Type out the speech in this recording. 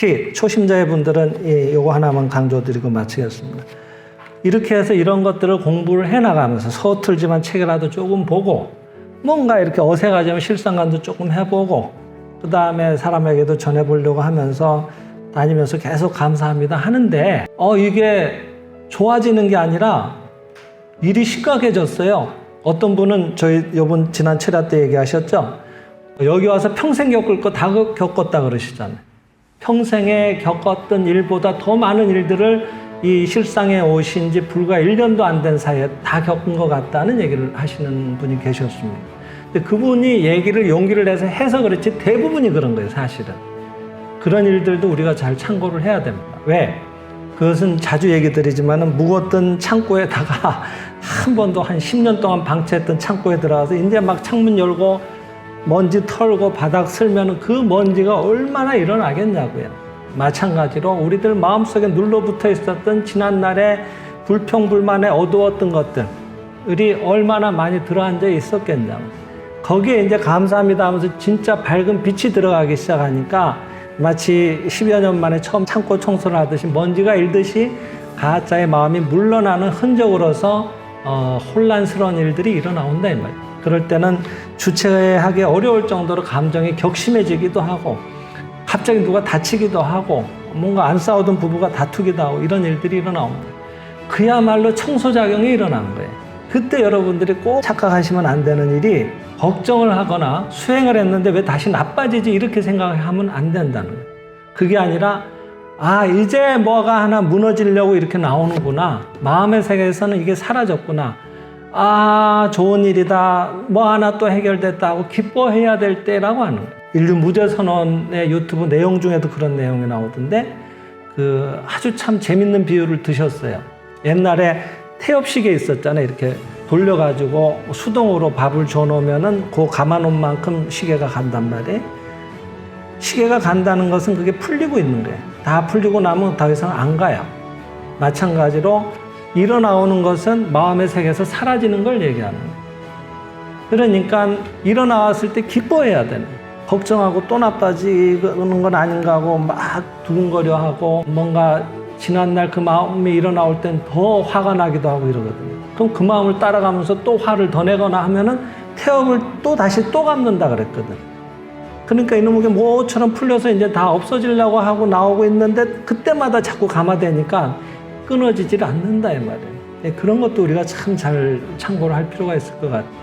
특히 초심자의 분들은 이 요거 하나만 강조드리고 마치겠습니다. 이렇게 해서 이런 것들을 공부를 해 나가면서 서툴지만 책이라도 조금 보고 뭔가 이렇게 어색하지만 실상관도 조금 해보고 그 다음에 사람에게도 전해보려고 하면서 다니면서 계속 감사합니다 하는데 어 이게 좋아지는 게 아니라 일이 심각해졌어요. 어떤 분은 저희 요번 지난 철야 때 얘기하셨죠. 여기 와서 평생 겪을 거 다 겪었다 그러시잖아요. 평생에 겪었던 일보다 더 많은 일들을 이 실상에 오신 지 불과 1년도 안 된 사이에 다 겪은 것 같다는 얘기를 하시는 분이 계셨습니다. 근데 그분이 얘기를 용기를 내서 해서 그렇지 대부분이 그런 거예요, 사실은. 그런 일들도 우리가 잘 참고를 해야 됩니다. 왜? 그것은 자주 얘기 드리지만은 묵었던 창고에다가 한 번도 한 10년 동안 방치했던 창고에 들어가서 이제 막 창문 열고 먼지 털고 바닥 쓸면은 그 먼지가 얼마나 일어나겠냐고요. 마찬가지로 우리들 마음속에 눌러붙어 있었던 지난날의 불평불만에 어두웠던 것들이 얼마나 많이 들어앉아 있었겠냐고. 거기에 이제 감사합니다 하면서 진짜 밝은 빛이 들어가기 시작하니까 마치 10여 년 만에 처음 창고 청소를 하듯이 먼지가 일듯이 가짜의 마음이 물러나는 흔적으로서 어, 혼란스러운 일들이 일어나온다 이 말이에요. 그럴 때는 주체하기 어려울 정도로 감정이 격심해지기도 하고 갑자기 누가 다치기도 하고 뭔가 안 싸우던 부부가 다투기도 하고 이런 일들이 일어나옵니다. 그야말로 청소작용이 일어나는 거예요. 그때 여러분들이 꼭 착각하시면 안 되는 일이 걱정을 하거나 수행을 했는데 왜 다시 나빠지지 이렇게 생각하면 안 된다는 거예요. 그게 아니라 아 이제 뭐가 하나 무너지려고 이렇게 나오는구나. 마음의 세계에서는 이게 사라졌구나. 아 좋은 일이다. 뭐 하나 또 해결됐다 하고 기뻐해야 될 때라고 하는 거예요. 인류 무죄 선언의 유튜브 내용 중에도 그런 내용이 나오던데 그 아주 참 재밌는 비유를 드셨어요. 옛날에 태엽시계 있었잖아요. 이렇게 돌려가지고 수동으로 밥을 줘놓으면은 그 감아놓은 만큼 시계가 간단 말이에요. 시계가 간다는 것은 그게 풀리고 있는 거예요. 다 풀리고 나면 더 이상 안 가요. 마찬가지로 일어나오는 것은 마음의 세계에서 사라지는 걸 얘기하는 거예요. 그러니까 일어나왔을 때 기뻐해야 되는. 걱정하고 또 나빠지는 건 아닌가 하고 막 두근거려 하고 뭔가 지난날 그 마음이 일어나올 땐 더 화가 나기도 하고 이러거든요. 그럼 그 마음을 따라가면서 또 화를 더 내거나 하면은 태엽을 또 다시 또 감는다 그랬거든. 그러니까 이놈에게 뭐처럼 풀려서 이제 다 없어지려고 하고 나오고 있는데 그때마다 자꾸 감화되니까 끊어지질 않는다 이 말이에요. 네, 그런 것도 우리가 참 잘 참고를 할 필요가 있을 것 같아요.